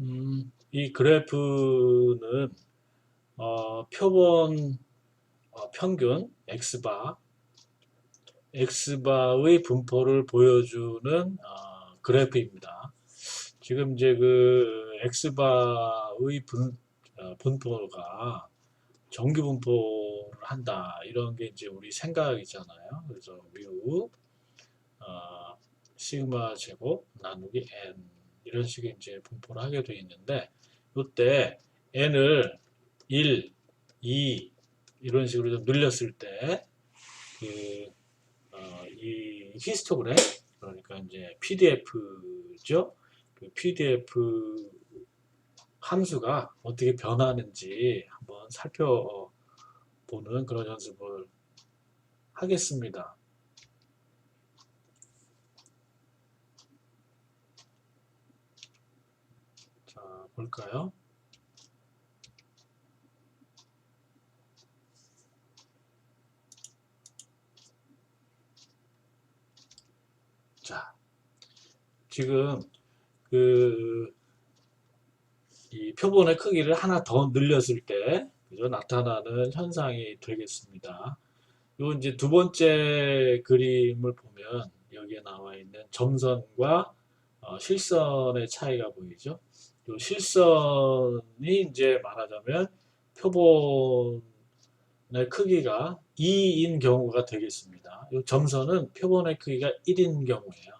음, 이 그래프는 어, 표본 어, 평균 x바 x바의 분포를 보여주는 어, 그래프입니다. 지금 이제 그 x바의 분, 어, 분포가 정규 분포를 한다 이런 게 이제 우리 생각이잖아요. 그래서 뮤 어, 시그마 제곱 나누기 n 이런 식의 이제 분포를 하게 되어 있는데 이때 n을 1, 2 이런 식으로 좀 늘렸을 때 그, 어, 이 히스토그램 그러니까 이제 PDF죠. 그 PDF 함수가 어떻게 변하는지 한번 살펴보는 그런 연습을 하겠습니다. 자, 볼까요? 자, 지금 그 이 표본의 크기를 하나 더 늘렸을 때 그죠? 나타나는 현상이 되겠습니다. 요 이제 두 번째 그림을 보면 여기에 나와 있는 점선과 어, 실선의 차이가 보이죠. 요 실선이 이제 말하자면 표본의 크기가 2인 경우가 되겠습니다. 요 점선은 표본의 크기가 1인 경우예요.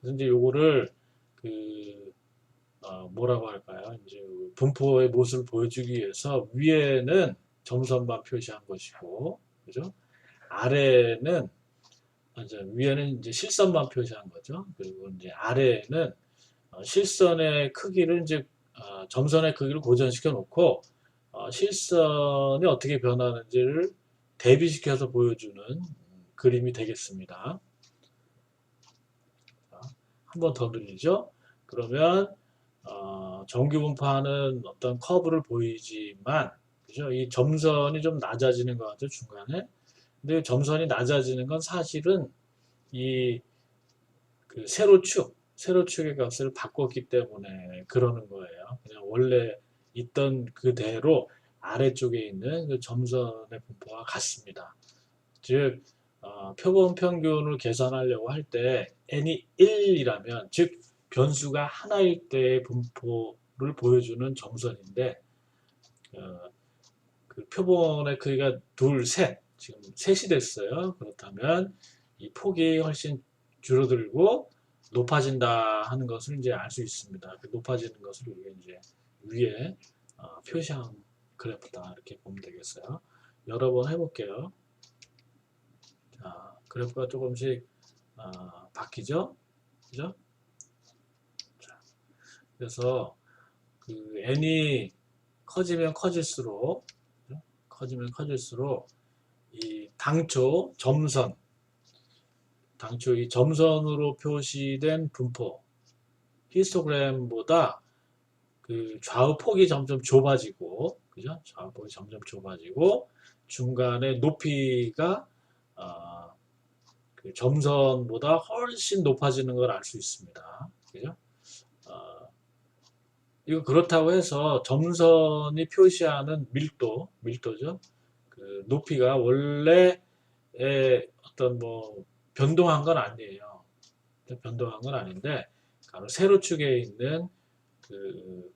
그래서 이제 요거를 그 어, 뭐라고 할까요? 이제 분포의 모습을 보여주기 위해서 위에는 점선만 표시한 것이고, 그죠? 아래는 이제 위에는 이제 실선만 표시한 거죠. 그리고 이제 아래에는 어, 실선의 크기를 이제 어, 점선의 크기를 고정시켜 놓고 어, 실선이 어떻게 변하는지를 대비시켜서 보여주는 그림이 되겠습니다. 한 번 더 늘리죠. 그러면 어, 정규 분포하는 어떤 커브를 보이지만? 이 점선이 좀 낮아지는 것 같아요 중간에. 근데 점선이 낮아지는 건 사실은 이 그 세로축, 세로 축의 값을 바꿨기 때문에 그러는 거예요. 그냥 원래 있던 그대로 아래쪽에 있는 그 점선의 분포와 같습니다. 즉 어, 표본 평균을 계산하려고 할 때 n이 1이라면 즉 변수가 하나일 때의 분포를 보여주는 점선인데 어, 그 표본의 크기가 둘, 셋 지금 셋이 됐어요. 그렇다면 이 폭이 훨씬 줄어들고 높아진다 하는 것을 이제 알 수 있습니다. 그 높아지는 것을 우리가 이제 위에 어, 표시한 그래프다 이렇게 보면 되겠어요. 여러 번 해볼게요. 자, 그래프가 조금씩 어, 바뀌죠? 그죠? 그래서 그 n이 커지면 커질수록 커지면 커질수록 이 당초 점선 당초 이 점선으로 표시된 분포 히스토그램보다 그 좌우 폭이 점점 좁아지고 그죠? 좌우 폭이 점점 좁아지고 중간에 높이가 어, 그 점선보다 훨씬 높아지는 걸 알 수 있습니다. 그죠? 이거 그렇다고 해서 점선이 표시하는 밀도, 밀도죠. 그 높이가 원래의 어떤 뭐 변동한 건 아니에요. 변동한 건 아닌데 바로 세로축에 있는 그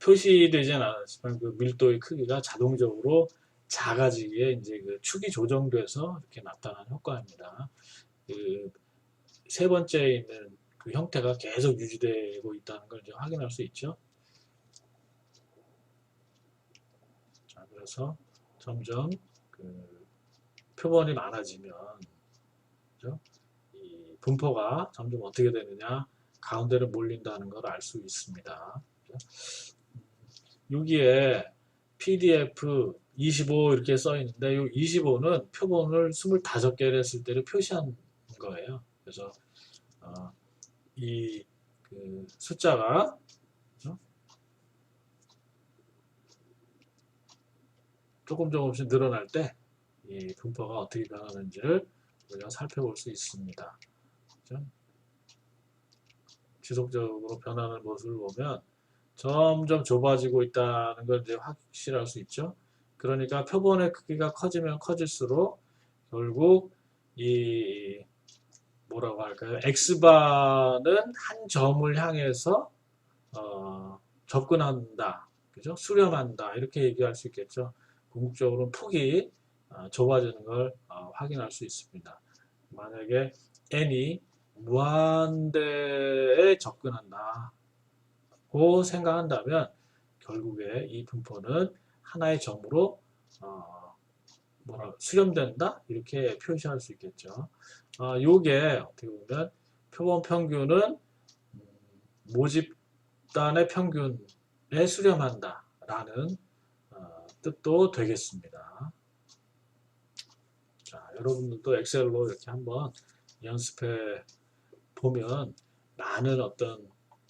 표, 시되지는 않았지만 그 밀도의 크기가 자동적으로 작아지기에 이제 그 축이 조정돼서 이렇게 나타나는 효과입니다. 그 세 번째에 있는 그 형태가 계속 유지되고 있다는 걸 이제 확인할 수 있죠. 자, 그래서 점점 그 표본이 많아지면 그죠? 이 분포가 점점 어떻게 되느냐 가운데로 몰린다는 걸 알 수 있습니다. 여기에 PDF 25 이렇게 써 있는데 이 25는 표본을 25개를 했을 때를 표시한 거예요. 그래서 어, 이 그 숫자가 그죠? 조금 조금씩 늘어날 때 이 분포가 어떻게 변하는지를 우리가 살펴볼 수 있습니다. 그죠? 지속적으로 변하는 모습을 보면 점점 좁아지고 있다는 걸 이제 확실할 수 있죠. 그러니까 표본의 크기가 커지면 커질수록 결국 이 뭐라고 할까요? x바는 한 점을 향해서 어, 접근한다, 그죠? 수렴한다 이렇게 얘기할 수 있겠죠. 궁극적으로 폭이 어, 좁아지는 걸 어, 확인할 수 있습니다. 만약에 n이 무한대에 접근한다. 고 생각한다면 결국에 이 분포는 하나의 점으로 어, 뭐라 수렴된다 이렇게 표시할 수 있겠죠. 어, 요게 어떻게 보면 표본 평균은 음, 모집단의 평균에 수렴한다라는 어, 뜻도 되겠습니다. 자, 여러분들도 엑셀로 이렇게 한번 연습해 보면 많은 어떤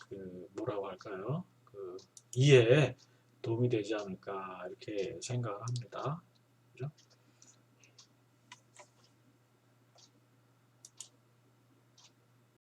그 뭐라고 할까요? 그 이해에 도움이 되지 않을까 이렇게 생각을 합니다. 그죠?